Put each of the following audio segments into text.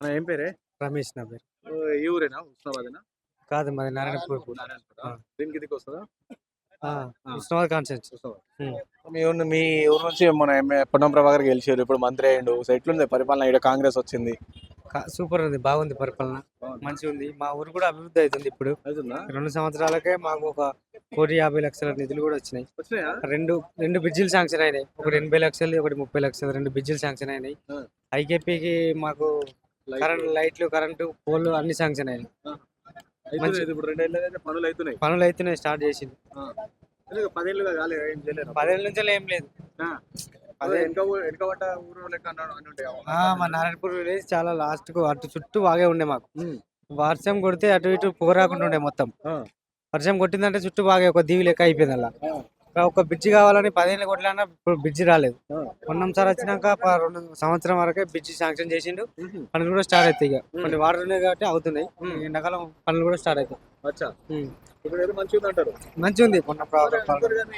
మన ఏం పేరే? రమేష్ నా పేరు. ఈ ఊరేనా? ఉస్మాబాదేనా కాదు మాది నారాయణపూర్. దీనికి దిక్కు వస్తుందా ఆ, ఉస్మాబాద్ కాన్సెన్స్ మీ ఊరు మీ ఊరు నుంచి మన పొన్నం ప్రభాకర్ గెలిచారు. ఇప్పుడు మంత్రి అయ్యిండు. ఎట్లుంది పరిపాలన? ఇక్కడ కాంగ్రెస్ వచ్చింది. సూపర్ ఉంది. బాగుంది పరిపాలన. మంచిగా ఉంది. మా ఊరు కూడా అభివృద్ధి అవుతుంది ఇప్పుడు. రెండు సంవత్సరాలకే మాకు ఒక కోటి యాభై లక్షల నిధులు కూడా వచ్చినాయి. రెండు రెండు బ్రిడ్జిలు శాంక్షన్ అయినాయి. ఒకటి ఎనభై లక్షలు ఒకటి ముప్పై లక్షలు. రెండు బ్రిడ్జిలు శాంక్షన్ అయినాయి. ఐకేపీకి మాకు కరెంట్ లైట్లు కరెంటు పోల్లు అన్ని శాంక్షన్ అయినాయి. అవుతున్నాయి పనులు అవుతున్నాయి పనులు అయితేనే స్టార్ట్ చేసింది. పదేళ్ళుగా కాలేదు ఏం పదేళ్ళ నుంచి ఏం లేదు. మా నారాయణపూర్ విలేజ్ చాలా లాస్ట్కు అటు చుట్టూ బాగా ఉండే మాకు. వర్షం కొడితే అటు ఇటు పోరాకుండా ఉండే మొత్తం. వర్షం కొట్టిందంటే చుట్టూ బాగా ఒక దీవి లెక్క అయిపోయింది అలా. ఒక బ్రిడ్జి కావాలని పదిహేను కొట్లన్నా ఇప్పుడు బ్రిడ్జి రాలేదు. ఆ. మొన్నం సార్ వచ్చినాక రెండు సంవత్సరం వరకే బ్రిడ్జి శాంక్షన్ చేసిండు. పనులు కూడా స్టార్ట్ అవుతాయి ఇక. కొన్ని వాటర్ ఉన్నాయి కాబట్టి అవుతున్నాయి. ఎండాకాలం పనులు కూడా స్టార్ట్ అవుతాయి ఉంది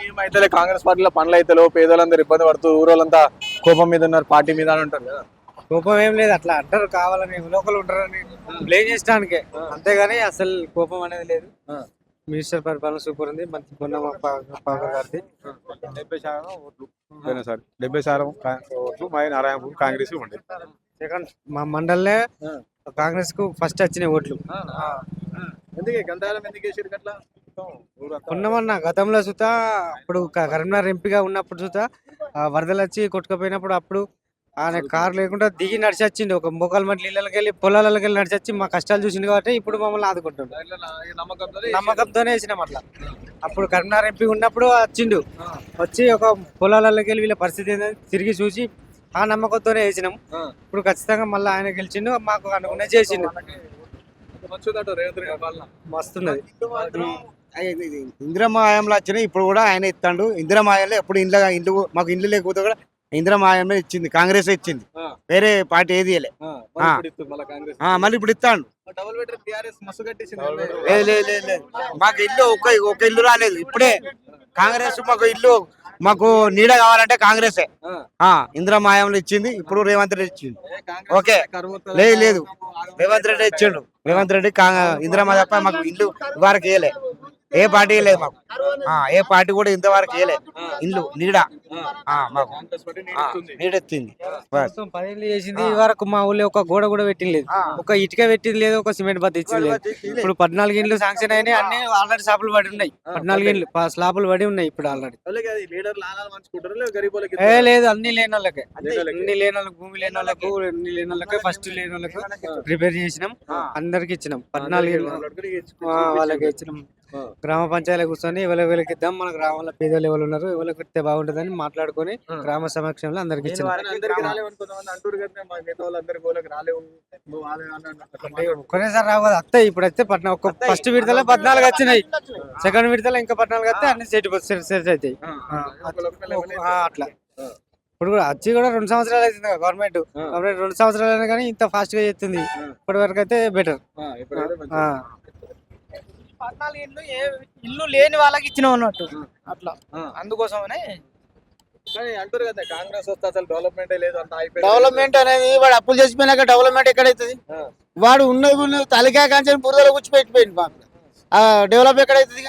ఏమైతే కాంగ్రెస్ పార్టీలో పనులు అయితే పేదలందరూ ఇబ్బంది పడుతూ ఊరోళ్ళంతా కోపం మీద ఉన్నారు పార్టీ మీద అని ఉంటారు కదా. కోపం ఏం లేదు. అట్లా అంటారు కావాలని లోకల్ ఉంటారని బ్లేమ్ చేయడానికే అంతేగాని అసలు కోపం అనేది లేదు. మినిస్టర్ పరిపాలన సూపర్ ఉంది. మంచి మొన్న గారిది. డెబ్బై శాతం ఓట్లు. డెబ్బై శాతం కా- ఓట్లు మా నారాయణపూర్ కాంగ్రెస్ ఉండే సెకండ్ మా మండలే. కాంగ్రెస్కు ఫస్ట్ వచ్చినాయి ఓట్లు. ఎందుకే గంధారం ఎందుకు వేసారు అట్లా ఉన్నమన్న గతంలో సుత అప్పుడు కరీంనగర్ ఎంపీగా ఉన్నప్పుడు ఆ వరదలు వచ్చి కొట్టుకుపోయినప్పుడు అప్పుడు ఆయన కారు లేకుండా దిగి నడిచి వచ్చిండు ఒక మోకాలు మట్టి నీళ్ళకి వెళ్ళి పొలాలకి వెళ్ళి నడిచి వచ్చి మా కష్టాలు చూసిండు కాబట్టి ఇప్పుడు మమ్మల్ని ఆదుకుంటుండు. నమ్మకంతో నమ్మకంతోనే వేసినాం అట్లా. అప్పుడు కరీంనగర్ ఎంపీ ఉన్నప్పుడు వచ్చిండు. వచ్చి ఒక పొలాలకి వెళ్ళి వీళ్ళ పరిస్థితి ఏందని తిరిగి చూసి ఆ నమ్మకంతోనే వేసినాం. ఇప్పుడు ఖచ్చితంగా మళ్ళీ ఆయన గెలిచిండు. మాకు అనుకునే చేసిండు. మస్తున్నది. ఇందిరమ్మ హయాంలో వచ్చినాయి ఇప్పుడు కూడా ఆయన ఇస్తాడు ఇందిరమ్మ హయాంలో ఎప్పుడు ఇండ్ల ఇల్లు మాకు ఇల్లు లేకపోతే కూడా ఇందిరమ్మ హయాంలో ఇచ్చింది కాంగ్రెస్ ఇచ్చింది. వేరే పార్టీ ఏది మళ్ళా కాంగ్రెస్. ఆ మళ్ళీ ఇప్పుడు లేదు మాకు ఇల్లు ఒక ఒక ఇల్లు రాలేదు. ఇప్పుడే కాంగ్రెస్ మాకు ఇల్లు మాకు నీడ కావాలంటే కాంగ్రెసే. హయాంలో ఇచ్చింది ఇప్పుడు రేవంత్ రెడ్డి ఇచ్చింది ఓకే. లేదు, లేదు. రేవంత్ రెడ్డి ఇచ్చిండు. రేవంత్ రెడ్డి ఇందిరమ్మ తప్ప మాకు ఇల్లు వరకు వేయలే ఏ పార్టీ లేదు మాకు. ఆ, ఏ పార్టీ కూడా ఇంతవరకు వేయలే ఇల్లు నీడ. నీడెత్తింది పదేళ్ళు చేసింది ఈ వరకు మా ఊళ్ళో ఒక గోడ కూడా పెట్టింది లేదు. ఒక ఇటుక పెట్టింది లేదు ఒక సిమెంట్ బత్త ఇచ్చింది లేదు. ఇప్పుడు పద్నాలుగు ఇండ్లు శాంక్షన్ అయినాయి అన్ని ఆల్రెడీ స్లాపులు పడి ఉన్నాయి. పద్నాలుగు ఇండ్లు స్లాపులు పడి ఉన్నాయి ఇప్పుడు ఆల్రెడీ. ఏ లేదు అన్ని లేని వాళ్ళకే. అన్ని లేని వాళ్ళకి. భూమి లేని వాళ్ళకు అన్ని లేని వాళ్ళకి ఫస్ట్ లేని వాళ్ళకు. ప్రిపేర్ చేసినాం అందరికి ఇచ్చినాం. పద్నాలుగు వాళ్ళకి ఇచ్చినాం. గ్రామ పంచాయతీ కూర్చొని ఎవరి ఎవరికి ఇద్దాం మన గ్రామంలో పేదలు ఎవరు ఉన్నారు ఎవరికి ఇస్తే బాగుంటుందని మాట్లాడుకొని. గ్రామ సమక్షంలో అందరికి ఇచ్చినాం అందరికి రాలేవు కొంతమంది అంటారు కదా మా మిగతా వాళ్ళందరికి వాళ్ళకి రాలేవు నువ్వు రాలేవు అని అన్నారు. అట్లా అంటే ఒక్కరేసారి రావు కదా వస్తాయి ఇప్పుడు అయితే పద్నాలుగు ఒక ఫస్ట్ విడతలో పద్నాలుగు వచ్చినాయి సెకండ్ విడతలో ఇంకా పద్నాలుగు వస్తే అన్ని సెట్ సెట్ అవుతాయి అట్లా. ఇప్పుడు కూడా వచ్చి కూడా రెండు సంవత్సరాలు అవుతుంది గవర్నమెంట్ రెండు సంవత్సరాలు అయినా కానీ ఇంత ఫాస్ట్గా చేస్తుంది. ఇప్పటి వరకు అయితే బెటర్. పద్నాలుగు ఇల్లు ఏ ఇల్లు లేని వాళ్ళకి ఇచ్చినాం అన్నట్టు అట్లా. అందుకోసమనే అంటారు కదా కాంగ్రెస్ వస్తే అసలు డెవలప్మెంట్ లేదు అంత డెవలప్మెంట్ అనేది వాడు అప్పులు చేసిపోయినాక డెవలప్మెంట్ ఎక్కడైతుంది. వాడు ఉన్నది తలకాయ కాంచెని బురదలో కూర్చి పెట్టిపోయింది ఆ డెవలప్ ఎక్కడైతుంది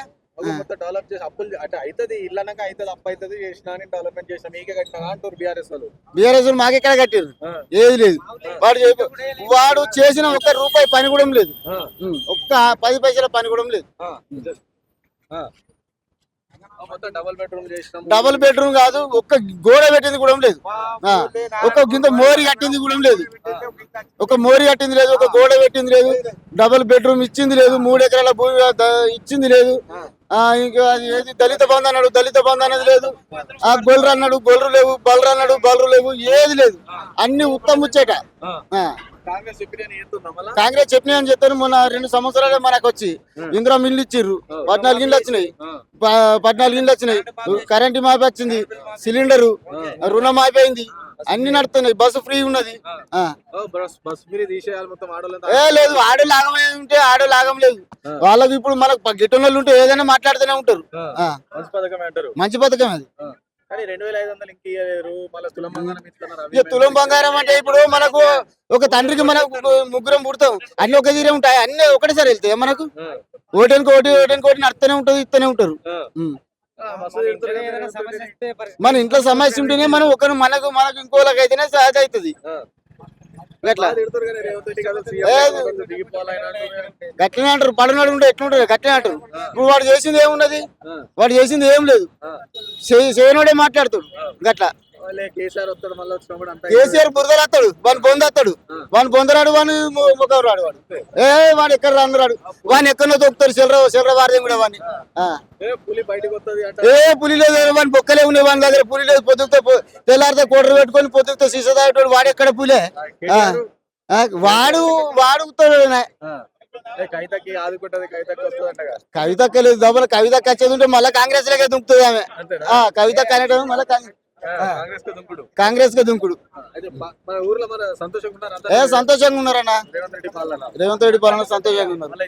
డెవలప్ చేసి అప్పులు అంటే అవుతుంది ఇల్లు అన్నాక అవుతుంది అప్పు అవుతుంది చేసినా అని డెవలప్మెంట్ చేసినా మీకే కట్టినా అంటారు బీఆర్ఎస్ వాళ్ళు. బీఆర్ఎస్ మాకు ఎక్కడ కట్టారు. ఏది లేదు. వాడు వాడు చేసిన ఒక్క రూపాయి పని కూడా లేదు. ఒక్క పది పైసల పని కూడా లేదు ఆ, just- ఆ. ఆ, మొత్తం డబుల్ బెడ్రూమ్ కాదు ఒక్క గోడ పెట్టింది కూడా లేదు. ఆ, ఒక గింత మోరి కట్టింది కూడా లేదు. ఒక మోరి కట్టింది లేదు ఒక గోడ పెట్టింది లేదు డబుల్ బెడ్రూమ్ ఇచ్చింది లేదు మూడు ఎకరాల భూమి ఇచ్చింది లేదు. ఆ ఇంకా అది ఏది దళిత బంధు అన్నాడు దళిత బంధు అనేది లేదు. ఆ గొల్లు అన్నాడు గొల్లు లేవు బలరు అన్నాడు బలరు లేవు ఏది లేదు. అన్ని ఉత్తమ ముచ్చట. ఆ. ఆ, కాంగ్రెస్ చెప్పిన అని చెప్తాను మొన్న రెండు సంవత్సరాలే మనకు వచ్చి. ఇందిరా మిల్లు ఇచ్చిర్రు. పద్నాలుగు ఇండ్లు వచ్చినాయి. పద్నాలుగు ఇండ్లు వచ్చినాయి. కరెంట్ మాపి వచ్చింది. సిలిండరు రుణం అయిపోయింది అన్ని నడుతున్నాయి. బస్సు ఫ్రీ ఉన్నది. ఏ లేదు ఆడే లాగమే ఉంటే ఆడే లాగం లేదు. వాళ్ళకి ఇప్పుడు మనకు గిట్టనోళ్ళు ఉంటే ఏదైనా మాట్లాడుతూనే ఉంటారు. మంచి పథకం అది. తులం బంగారం అంటే ఇప్పుడు మనకు ఒక తండ్రికి మనకు ముగ్గురం పుడతాం. అన్ని ఒక తీరే ఉంటాయి. అన్ని ఒకటేసారి వెళ్తాయి మనకు? ఓటెనికి ఒకటి ఓటెనికి ఒకటి నడుస్తూనే ఉంటుంది ఇస్తూనే ఉంటారు. మన ఇంట్లో సమస్య ఉంటేనే మనం ఒకరు మనకు మనకు ఇంకోళ్ళకి అయితేనే సహజ అవుతుంది. గట్లనే అంటారు పడనాడు ఉంటే ఎట్లుంటారు గట్లనే అంటారు. ఇప్పుడు వాడు చేసింది ఏమున్నది? వాడు చేసింది ఏం లేదు. చేయనోడే మాట్లాడుతాడు గట్లా? కేసీఆర్ వస్తాడు మళ్ళీ వచ్చినప్పుడు అంతా కేసీఆర్ బురదలు వస్తాడు వాని బొందరాడు వాని ముఖం రాడు వాడు. ఏ వాడు ఎక్కడ రాను రాడు. వాని ఎక్కడో తొక్కుతారు చిల్లర చిల్లర వారదేం కూడా వాని. ఏ, పులి లేదు వాని బొక్కలే ఉన్నాయి వాని దగ్గర పులి లేదు పొద్దుతో తెల్లారితే కోటలు పెట్టుకొని పొద్దుతో సీస తాగేటోడు వాడు ఎక్కడ పులే? వాడు వాడు అంటగా కవితక్క లేదు దబ్బల కవితక్క వచ్చేది ఉంటే మళ్ళీ కాంగ్రెస్ లకే దుంకుతుంది ఆమె. కవితక్క అనేటప్పుడు మళ్ళీ కాంగ్రెస్కు దుంకుడు. కాంగ్రెస్కి దుంకుడు అయితే బ- మన ఊర్లో మన సంతోషంగా ఉన్నారు? ఏ సంతోషంగా ఉన్నారన్న? రేవంత్ రెడ్డి పాలన సంతోషంగా ఉన్నారు. మళ్ళీ